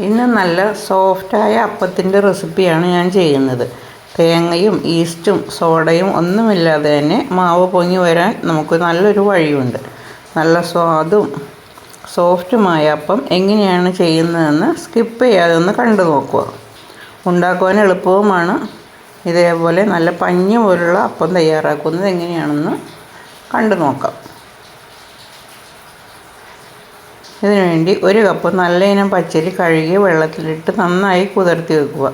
ഇന്ന് നല്ല സോഫ്റ്റായ അപ്പത്തിന്റെ റെസിപ്പിയാണ് ഞാൻ ചെയ്യുന്നത്. തേങ്ങയും ഈസ്റ്റും സോഡയും ഒന്നുമില്ലാതെ തന്നെ മാവ് പൊങ്ങി വരാൻ നമുക്ക് നല്ലൊരു വഴിയുണ്ട്. നല്ല സ്വാദും സോഫ്റ്റുമായ അപ്പം എങ്ങനെയാണ് ചെയ്യുന്നതെന്ന് സ്കിപ്പ് ചെയ്യാതെ ഒന്ന് കണ്ടു നോക്കുക. ഉണ്ടാക്കുവാൻ എളുപ്പവുമാണ്. ഇതേപോലെ നല്ല പഞ്ഞി പോലുള്ള അപ്പം തയ്യാറാക്കുന്നത് എങ്ങനെയാണെന്ന് കണ്ടു നോക്കാം. ഇതിനു വേണ്ടി ഒരു കപ്പ് നല്ല ഇനം പച്ചരി കഴുകി വെള്ളത്തിലിട്ട് നന്നായി കുതിർത്തി വെക്കുക.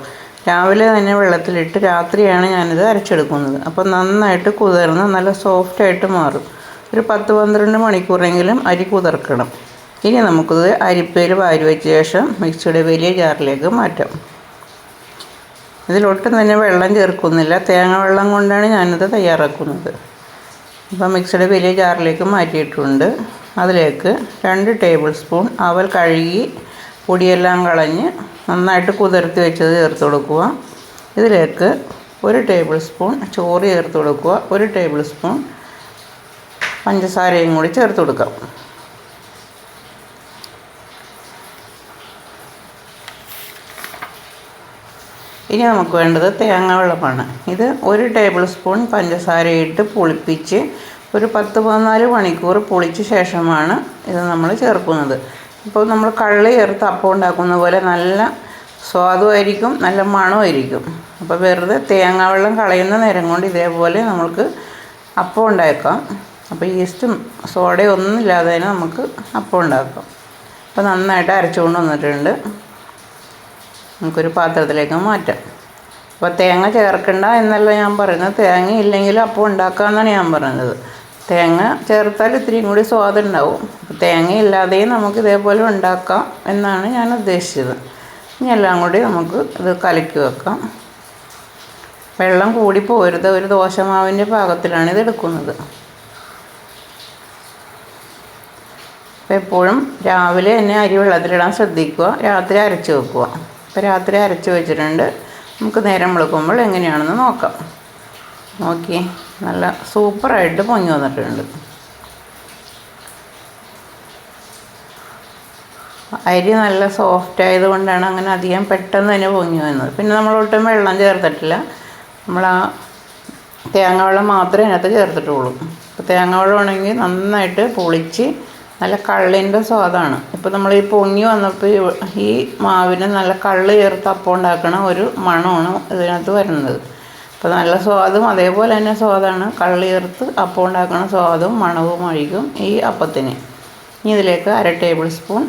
രാവിലെ തന്നെ വെള്ളത്തിലിട്ട് രാത്രിയാണ് ഞാനിത് അരച്ചെടുക്കുന്നത്. അപ്പോൾ നന്നായിട്ട് കുതിർന്ന് നല്ല സോഫ്റ്റായിട്ട് മാറും. ഒരു പത്ത് പന്ത്രണ്ട് മണിക്കൂറെങ്കിലും അരി കുതിർക്കണം. ഇനി നമുക്കിത് അരിപ്പയിൽ വാരി വെച്ച ശേഷം മിക്സിയുടെ വലിയ ജാറിലേക്ക് മാറ്റാം. ഇതിലൊട്ടും തന്നെ വെള്ളം ചേർക്കുന്നില്ല. തേങ്ങ വെള്ളം കൊണ്ടാണ് ഞാനിത് തയ്യാറാക്കുന്നത്. അപ്പോൾ മിക്സിയുടെ വലിയ ജാറിലേക്ക് മാറ്റിയിട്ടുണ്ട്. അതിലേക്ക് രണ്ട് ടേബിൾ സ്പൂൺ അവൽ കഴുകി പൊടിയെല്ലാം കളഞ്ഞ് നന്നായിട്ട് കുതിർത്തി വെച്ചത് ചേർത്ത് കൊടുക്കുക. ഇതിലേക്ക് ഒരു ടേബിൾ സ്പൂൺ ചോറ് ചേർത്ത് കൊടുക്കുക. ഒരു ടേബിൾ സ്പൂൺ പഞ്ചസാരയും കൂടി ചേർത്ത് കൊടുക്കാം. ഇനി നമുക്ക് വേണ്ടത് തേങ്ങ വെള്ളമാണ്. ഇത് ഒരു ടേബിൾ സ്പൂൺ പഞ്ചസാരയിട്ട് പുളിപ്പിച്ച് ഒരു പത്ത് പതിനാല് മണിക്കൂർ പുളിച്ച ശേഷമാണ് ഇത് നമ്മൾ ചേർക്കുന്നത്. ഇപ്പോൾ നമ്മൾ കള്ള് ചേർത്ത് അപ്പം ഉണ്ടാക്കുന്ന പോലെ നല്ല സ്വാദുമായിരിക്കും നല്ല മണമായിരിക്കും. അപ്പോൾ വെറുതെ തേങ്ങ വെള്ളം കളയുന്ന നേരം കൊണ്ട് ഇതേപോലെ നമുക്ക് അപ്പം ഉണ്ടാക്കാം. അപ്പോൾ ഈസ്റ്റും സോഡയും ഒന്നും ഇല്ലാതെ തന്നെ നമുക്ക് അപ്പം ഉണ്ടാക്കാം. അപ്പോൾ നന്നായിട്ട് അരച്ചുകൊണ്ട് വന്നിട്ടുണ്ട്. നമുക്കൊരു പാത്രത്തിലേക്ക് മാറ്റാം. അപ്പോൾ തേങ്ങ ചേർക്കണ്ട എന്നല്ല ഞാൻ പറയുന്നത്. തേങ്ങ ഇല്ലെങ്കിൽ അപ്പം ഉണ്ടാക്കാമെന്നാണ് ഞാൻ പറയുന്നത്. തേങ്ങ ചേർത്താൽ ഇത്തിരിയും കൂടി സ്വാദുണ്ടാവും തേങ്ങ ഇല്ലാതെയും നമുക്ക് ഇതേപോലെ ഉണ്ടാക്കാം എന്നാണ് ഞാൻ ഉദ്ദേശിച്ചത്. ഇനി എല്ലാം കൂടി നമുക്ക് ഇത് കലക്കി വെക്കാം. വെള്ളം കൂടി പോരുത്. ഒരു ദോശമാവിന്റെ പാകത്തിലാണ് ഇത് എടുക്കുന്നത്. അപ്പോൾ എപ്പോഴും രാവിലെ തന്നെ അരി വെള്ളത്തിലിടാൻ ശ്രദ്ധിക്കുക. രാത്രി അരച്ച് വെക്കുക. അപ്പോൾ രാത്രി അരച്ച് വെച്ചിട്ടുണ്ട്. നമുക്ക് നേരം വിളിക്കുമ്പോൾ എങ്ങനെയാണെന്ന് നോക്കാം. നോക്കി നല്ല സൂപ്പറായിട്ട് പൊങ്ങി വന്നിട്ടുണ്ട്. അരി നല്ല സോഫ്റ്റ് ആയതുകൊണ്ടാണ് അങ്ങനെ അധികം പെട്ടെന്ന് തന്നെ പൊങ്ങി വന്നത്. പിന്നെ നമ്മൾ ഒട്ടും വെള്ളം ചേർത്തിട്ടില്ല. നമ്മൾ ആ തേങ്ങ വെള്ളം മാത്രമേ അതിനകത്ത് ചേർത്തിട്ടുള്ളൂ. അപ്പോൾ തേങ്ങ വെള്ളം ആണെങ്കിൽ നന്നായിട്ട് പൊളിച്ച് നല്ല കള്ളിന്റെ സ്വാദാണ്. ഇപ്പോൾ നമ്മൾ ഈ പൊങ്ങി വന്നപ്പോൾ ഈ മാവിന് നല്ല കള്ള് ചേർത്ത് അപ്പം ഉണ്ടാക്കണ ഒരു മണമാണ് ഇതിനകത്ത് വരുന്നത്. അപ്പോൾ നല്ല സ്വാദും അതേപോലെ തന്നെ സ്വാദാണ്. കള്ള് ചേർത്ത് അപ്പം ഉണ്ടാക്കണ സ്വാദും മണവും ഒഴിക്കും ഈ അപ്പത്തിന്. ഇനി ഇതിലേക്ക് അര ടേബിൾ സ്പൂൺ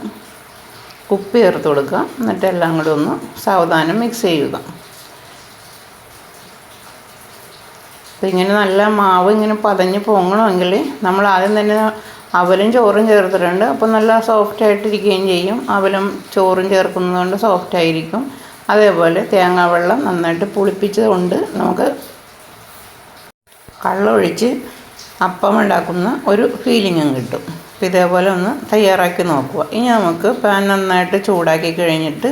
ഉപ്പ് ചേർത്ത് കൊടുക്കുക. എന്നിട്ട് എല്ലാം കൂടി ഒന്ന് സാവധാനം മിക്സ് ചെയ്യുക. അപ്പോൾ ഇങ്ങനെ നല്ല മാവ് ഇങ്ങനെ പതഞ്ഞ് പൊങ്ങണമെങ്കിൽ നമ്മൾ ആദ്യം തന്നെ അവലും ചോറും ചേർത്തിട്ടുണ്ട്. അപ്പോൾ നല്ല സോഫ്റ്റ് ആയിട്ടിരിക്കുകയും ചെയ്യും. അവലും ചോറും ചേർക്കുന്നത് കൊണ്ട് സോഫ്റ്റ് ആയിരിക്കും. അതേപോലെ തേങ്ങാ വെള്ളം നന്നായിട്ട് പുളിപ്പിച്ചതുകൊണ്ട് നമുക്ക് കള്ളൊഴിച്ച് അപ്പം ഉണ്ടാക്കുന്ന ഒരു ഫീലിങ്ങും കിട്ടും. അപ്പോൾ ഇതേപോലെ ഒന്ന് തയ്യാറാക്കി നോക്കുക. ഇനി നമുക്ക് പാൻ നന്നായിട്ട് ചൂടാക്കി കഴിഞ്ഞിട്ട്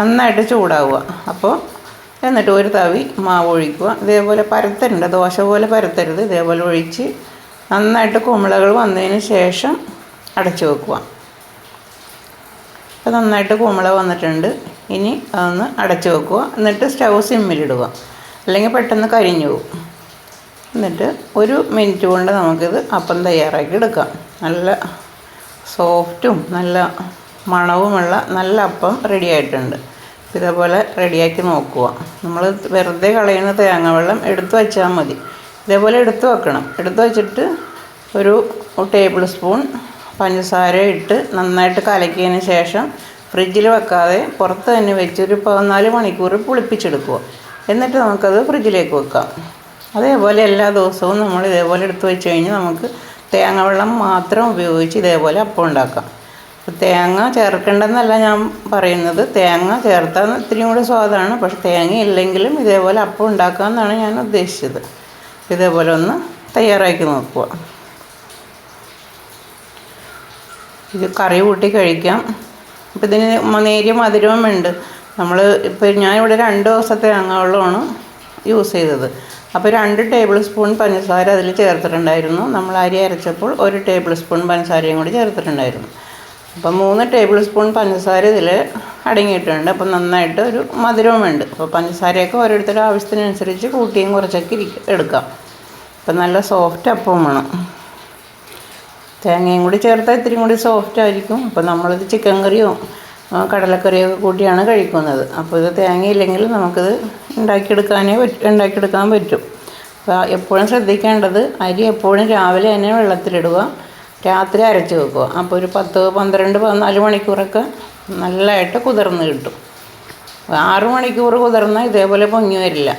നന്നായിട്ട് ചൂടാവുക. അപ്പോൾ എന്നിട്ട് ഒരു തവി മാവ് ഒഴിക്കുക. ഇതേപോലെ പരത്തരുണ്ട് ദോശ പോലെ പരത്തരുത്. ഇതേപോലെ ഒഴിച്ച് നന്നായിട്ട് കുമിളകൾ വന്നതിന് ശേഷം അടച്ചു വെക്കുക. അപ്പോൾ നന്നായിട്ട് കുമിള വന്നിട്ടുണ്ട്. ഇനി അതൊന്ന് അടച്ചു വെക്കുക. എന്നിട്ട് സ്റ്റൗ സിമ്മിലിടുക. അല്ലെങ്കിൽ പെട്ടെന്ന് കരിഞ്ഞു പോകും. എന്നിട്ട് ഒരു മിനിറ്റ് കൊണ്ട് നമുക്കിത് അപ്പം തയ്യാറാക്കി എടുക്കാം. നല്ല സോഫ്റ്റും നല്ല മണവുമുള്ള നല്ല അപ്പം റെഡി ആയിട്ടുണ്ട്. ഇതേപോലെ റെഡിയാക്കി നോക്കുക. നമ്മൾ വെറുതെ കളയുന്ന തേങ്ങ വെള്ളം എടുത്തു വച്ചാൽ മതി. ഇതേപോലെ എടുത്തു വെക്കണം. എടുത്തു വെച്ചിട്ട് ഒരു ടേബിൾ സ്പൂൺ പഞ്ചസാര ഇട്ട് നന്നായിട്ട് കലക്കിയതിന് ശേഷം ഫ്രിഡ്ജിൽ വെക്കാതെ പുറത്ത് തന്നെ വെച്ച് ഒരു പതിനാല് മണിക്കൂർ പുളിപ്പിച്ചെടുക്കുക. എന്നിട്ട് നമുക്കത് ഫ്രിഡ്ജിലേക്ക് വെക്കാം. അതേപോലെ എല്ലാ ദിവസവും നമ്മൾ ഇതേപോലെ എടുത്തു വെച്ച് കഴിഞ്ഞാൽ നമുക്ക് തേങ്ങ വെള്ളം മാത്രം ഉപയോഗിച്ച് ഇതേപോലെ അപ്പം ഉണ്ടാക്കാം. തേങ്ങ ചേർക്കേണ്ടെന്നല്ല ഞാൻ പറയുന്നത്. തേങ്ങ ചേർത്താൽ ഇത്തിരിയും കൂടെ സ്വാദാണ്. പക്ഷെ തേങ്ങ ഇല്ലെങ്കിലും ഇതേപോലെ അപ്പം ഉണ്ടാക്കാമെന്നാണ് ഞാൻ ഉദ്ദേശിച്ചത്. ഇതേപോലെ ഒന്ന് തയ്യാറാക്കി നോക്കുക. ഇത് കറി കൂട്ടി കഴിക്കാം. അപ്പം ഇതിന് നേരിയ മധുരവും ഉണ്ട്. നമ്മൾ ഇപ്പോൾ ഞാനിവിടെ രണ്ട് ദിവസത്തെ തേങ്ങാവെള്ളമാണ് യൂസ് ചെയ്തത്. അപ്പോൾ രണ്ട് ടേബിൾ സ്പൂൺ പഞ്ചസാര അതിൽ ചേർത്തിട്ടുണ്ടായിരുന്നു. നമ്മൾ അരി അരച്ചപ്പോൾ ഒരു ടേബിൾ സ്പൂൺ പഞ്ചസാരയും കൂടി ചേർത്തിട്ടുണ്ടായിരുന്നു. അപ്പം മൂന്ന് ടേബിൾ സ്പൂൺ പഞ്ചസാര ഇതിൽ അടങ്ങിയിട്ടുണ്ട്. അപ്പം നന്നായിട്ട് ഒരു മധുരവും ഉണ്ട് അപ്പോൾ പഞ്ചസാരയൊക്കെ ഓരോരുത്തരുടെ ആവശ്യത്തിനനുസരിച്ച് കൂട്ടിയും കുറച്ചൊക്കെ ഇരിക്കും എടുക്കാം. അപ്പം നല്ല സോഫ്റ്റ് അപ്പം വേണം. തേങ്ങയും കൂടി ചേർത്താൽ ഇത്തിരി കൂടി സോഫ്റ്റ് ആയിരിക്കും. അപ്പോൾ നമ്മളിത് ചിക്കൻ കറിയോ കടലക്കറിയൊക്കെ കൂട്ടിയാണ് കഴിക്കുന്നത്. അപ്പോൾ ഇത് തേങ്ങയില്ലെങ്കിൽ നമുക്കിത് ഉണ്ടാക്കിയെടുക്കാനേ പറ്റും ഉണ്ടാക്കിയെടുക്കാൻ പറ്റും. അപ്പോൾ എപ്പോഴും ശ്രദ്ധിക്കേണ്ടത് അരി എപ്പോഴും രാവിലെ തന്നെ വെള്ളത്തിലിടുക. രാത്രി അരച്ച് വെക്കുക. അപ്പോൾ ഒരു പത്ത് പന്ത്രണ്ട് പതിനാല് മണിക്കൂറൊക്കെ നല്ലതായിട്ട് കുതിർന്ന് കിട്ടും. ആറ് മണിക്കൂർ കുതിർന്നാൽ ഇതേപോലെ പൊങ്ങി വരില്ല.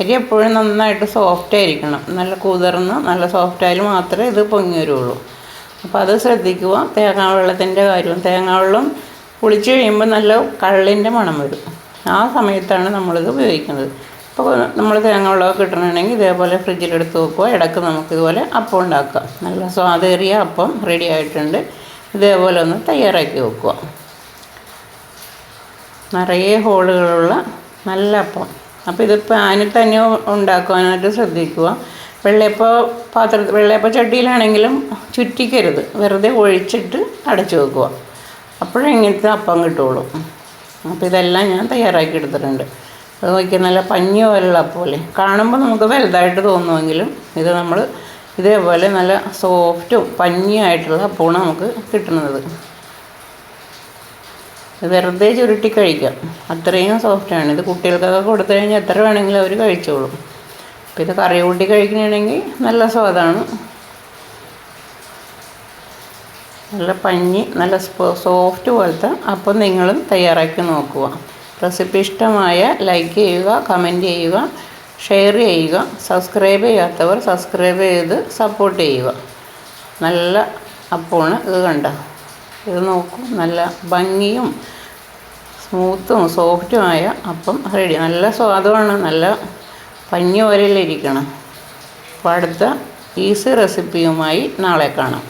അരി എപ്പോഴും നന്നായിട്ട് സോഫ്റ്റ് ആയിരിക്കണം. നല്ല കുതിർന്ന് നല്ല സോഫ്റ്റ് ആയാലും മാത്രമേ ഇത് പൊങ്ങി വരുള്ളൂ. അപ്പോൾ അത് ശ്രദ്ധിക്കുക. തേങ്ങാ വെള്ളത്തിന്റെ കാര്യം. തേങ്ങാ വെള്ളം കുളിച്ച് കഴിയുമ്പോൾ നല്ല കള്ളിന്റെ മണം വരും. ആ സമയത്താണ് നമ്മളിത് ഉപയോഗിക്കുന്നത്. അപ്പോൾ നമ്മൾ തേങ്ങ വെള്ളമൊക്കെ കിട്ടണമെങ്കിൽ ഇതേപോലെ ഫ്രിഡ്ജിലെടുത്ത് വെക്കുക. ഇടയ്ക്ക് നമുക്കിതുപോലെ അപ്പം ഉണ്ടാക്കാം. നല്ല സ്വാദേറിയ അപ്പം റെഡി ആയിട്ടുണ്ട്. ഇതേപോലെ ഒന്ന് തയ്യാറാക്കി വെക്കുക. നിറയെ ഹോളുകളുള്ള നല്ല അപ്പം. അപ്പോൾ ഇത് പാനിൽ തന്നെ ഉണ്ടാക്കുവാനായിട്ട് ശ്രദ്ധിക്കുക. വെള്ളയപ്പ പാത്ര വെള്ളയപ്പ ചട്ടിയിലാണെങ്കിലും ചുറ്റിക്കരുത്. വെറുതെ ഒഴിച്ചിട്ട് അടച്ചു വെക്കുക. അപ്പോഴേ ഇങ്ങനത്തെ അപ്പം കിട്ടുള്ളൂ. അപ്പോൾ ഇതെല്ലാം ഞാൻ തയ്യാറാക്കി എടുത്തിട്ടുണ്ട്. അത് നോക്കിയാൽ നല്ല പഞ്ഞി പോലുള്ള പോലെ. കാണുമ്പോൾ നമുക്ക് വലുതായിട്ട് തോന്നുമെങ്കിലും ഇത് നമ്മൾ ഇതേപോലെ നല്ല സോഫ്റ്റും പഞ്ഞിയായിട്ടുള്ള അപ്പമാണ് നമുക്ക് കിട്ടുന്നത്. വെറുതെ ചുരുട്ടി കഴിക്കാം. അത്രയും സോഫ്റ്റാണ്. ഇത് കുട്ടികൾക്കൊക്കെ കൊടുത്തു കഴിഞ്ഞാൽ എത്ര വേണമെങ്കിലും അവർ കഴിച്ചോളും. അപ്പോൾ ഇത് കറി കൂട്ടി കഴിക്കണമെങ്കിൽ നല്ല സ്വാദാണ്. നല്ല പഞ്ഞി നല്ല സോഫ്റ്റ് പോലത്തെ. അപ്പം നിങ്ങളും തയ്യാറാക്കി നോക്കുക. റെസിപ്പി ഇഷ്ടമായ ലൈക്ക് ചെയ്യുക കമന്റ് ചെയ്യുക ഷെയർ ചെയ്യുക സബ്സ്ക്രൈബ് ചെയ്യാത്തവർ സബ്സ്ക്രൈബ് ചെയ്ത് സപ്പോർട്ട് ചെയ്യുക. നല്ല അപ്പമാണ് ഇത് കണ്ട. ഇത് നോക്കൂ നല്ല ഭംഗിയും സ്മൂത്തും സോഫ്റ്റുമായ അപ്പം റെഡി നല്ല സ്വാദമാണ് നല്ല പഞ്ഞി പോലെയല്ലേ ഇരിക്കണം അപ്പോൾ അടുത്ത ഈസി റെസിപ്പിയുമായി നാളെ കാണാം.